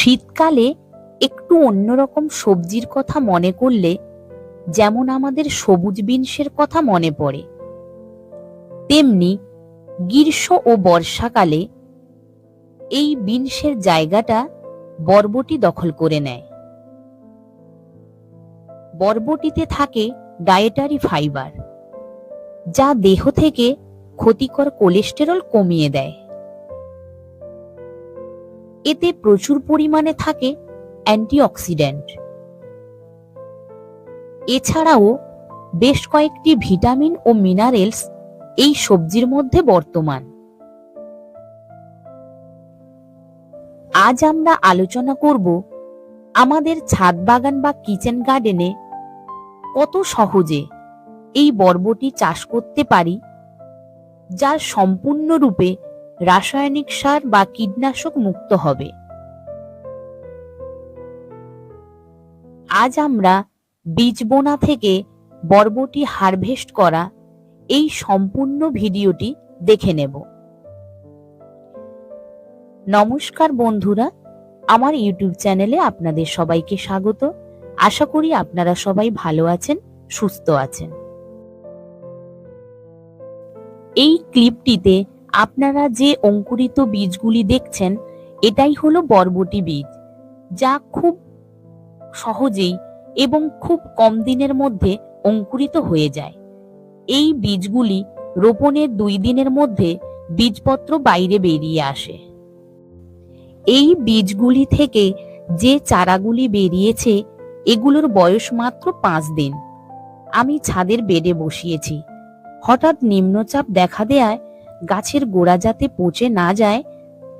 শীতকালে একটু অন্যরকম সবজির কথা মনে করলে যেমন আমাদের সবুজ বিনসের কথা মনে পড়ে, তেমনি গ্রীষ্ম ও বর্ষাকালে এই বিনসের জায়গাটা বরবটি দখল করে নেয়। বরবটিতে থাকে ডায়েটারি ফাইবার যা দেহ থেকে ক্ষতিকর কোলেস্টেরল কমিয়ে দেয়। এতে প্রচুর পরিমাণে থাকে অ্যান্টিঅক্সিডেন্ট। এছাড়াও বেশ কয়েকটি ভিটামিন ও মিনারেলস এই সবজির মধ্যে বর্তমান। আজ আমরা আলোচনা করব আমাদের ছাদ বাগান বা কিচেন গার্ডেনে কত সহজে এই বর্বটি চাষ করতে পারি যা সম্পূর্ণরূপে রাসায়নিক সার বা কীটনাশক মুক্ত হবে। আজ আমরা বীজ বোনা থেকে বরবটি হারভেস্ট করা এই সম্পূর্ণ ভিডিওটি দেখে নেব। নমস্কার বন্ধুরা, আমার ইউটিউব চ্যানেলে আপনাদের সবাইকে স্বাগত। আশা করি আপনারা সবাই ভালো আছেন, সুস্থ আছেন। এই ক্লিপটিতে আপনারা যে অঙ্কুরিত বীজগুলি দেখছেন, এটাই হলো বরবটি বীজ, যা খুব সহজেই এবং খুব কম দিনের মধ্যে অঙ্কুরিত হয়ে যায়। এই বীজগুলি রোপণের দুই দিনের মধ্যে বীজপত্র বাইরে বেরিয়ে আসে। এই বীজগুলি থেকে যে চারাগুলি বেরিয়েছে, এগুলোর বয়স মাত্র পাঁচ দিন। আমি ছাদের বেডে বসিয়েছি। হঠাৎ নিম্নচাপ দেখা দেয়ায় গাছের গোড়া যাতে পচে না যায়,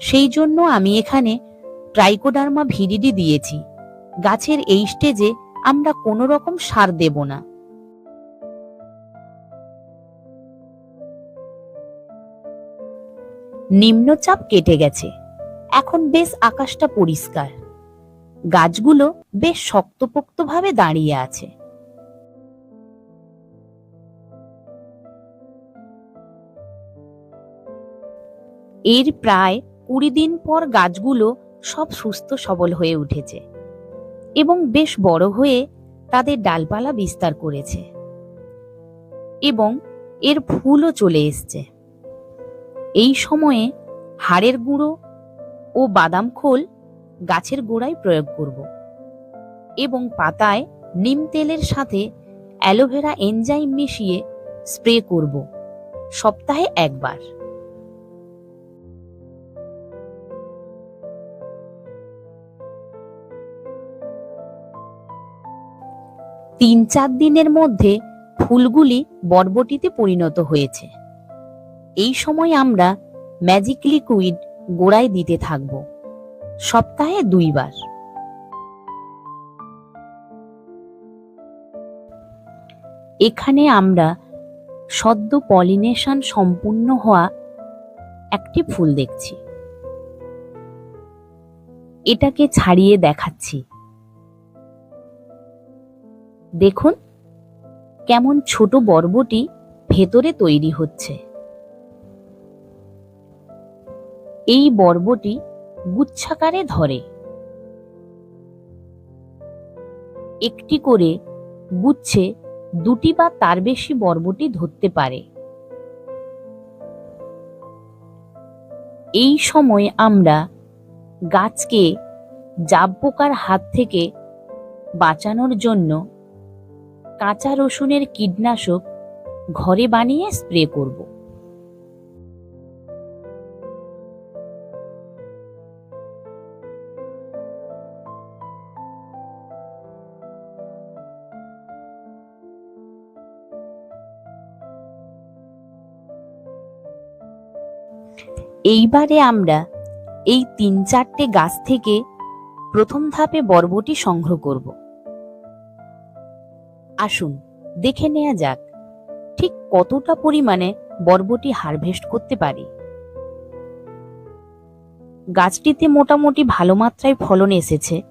সেই জন্য আমি এখানে ট্রাইকোডার্মা ভিরিডি দিয়েছি। গাছের এই স্টেজে আমরা কোনো রকম সার দেব না। নিম্নচাপ কেটে গেছে। এখন বেশ আকাশটা পরিষ্কার। গাছগুলো বেশ শক্তপোক্তভাবে দাঁড়িয়ে আছে। এর প্রায় কুড়ি দিন পর গাছগুলো সব সুস্থ সবল হয়ে উঠেছে এবং বেশ বড় হয়ে তাদের ডালপালা বিস্তার করেছে এবং এর ফুলও চলে এসছে। এই সময়ে হাড়ের গুঁড়ো ও বাদাম খোল গাছের গোড়ায় প্রয়োগ করব এবং পাতায় নিম তেলের সাথে অ্যালোভেরা এনজাইম মিশিয়ে স্প্রে করব সপ্তাহে একবার। তিন চার দিনের মধ্যে ফুলগুলি বরবটিতে পরিণত হয়েছে। এই সময় আমরা ম্যাজিক লিকুইড গোড়ায় দিতে থাকব। সপ্তাহে দুইবার। এখানে আমরা সদ্য পলিনেশন সম্পূর্ণ হওয়া একটি ফুল দেখছি। এটাকে ছাড়িয়ে দেখাচ্ছি। দেখুন, কেমন ছোট বর্বটি ভেতরে তৈরি হচ্ছে। এই বরবটি গুচ্ছাকারে ধরে। একটি করে গুচ্ছে দুটি বা তার বেশি বর্বটি ধরতে পারে। এই সময় আমরা গাছকে জাব পোকার হাত থেকে বাঁচানোর জন্য কাঁচা রসুনের কীটনাশক ঘরে বানিয়ে স্প্রে করব। এইবারে আমরা এই তিন চারটে গাছ থেকে প্রথম ধাপে বরবটি সংগ্রহ করব। আসুন, দেখে নেওয়া যাক, ঠিক কতটা পরিমাণে বরবটি হারভেস্ট করতে পারি। গাছটিতে মোটামুটি ভালো মাত্রায় ফলন এসেছে।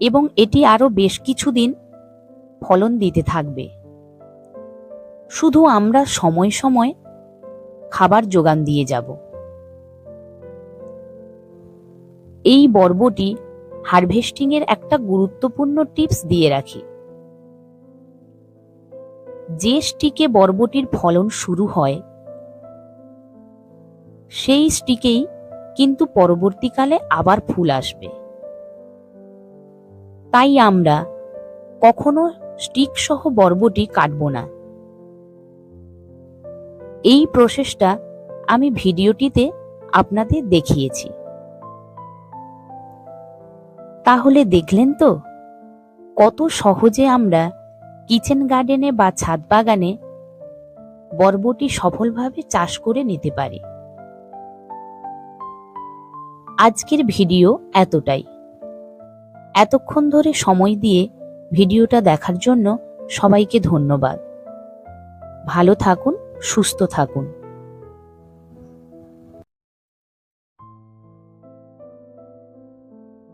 এবং এটি আরও বেশ কিছুদিন ফলন দিতে থাকবে। শুধু আমরা সময় সময় খাবার যোগান দিয়ে যাব। এই বরবটি হারভেস্টিং এর একটা গুরুত্বপূর্ণ টিপস দিয়ে রাখি। স্টিকে বরবটির ফলন শুরু হয়। সেই স্টিকেই কিন্তু পরবর্তীকালে আবার ফুল আসবে। তাই আমরা কখনো স্টিক সহ বরবটি কাটব না। এই প্রসেসটা আমি ভিডিওটিতে আপনাদের দেখিয়েছি। তাহলে দেখলেন তো কত সহজে আমরা কিচেন গার্ডেনে বা ছাদ বাগানে বরবটি সফলভাবে চাষ করে নিতে পারি। আজকের ভিডিও এতটাই। এতক্ষণ ধরে সময় দিয়ে ভিডিওটা দেখার জন্য সবাইকে ধন্যবাদ। ভালো থাকুন, সুস্থ থাকুন।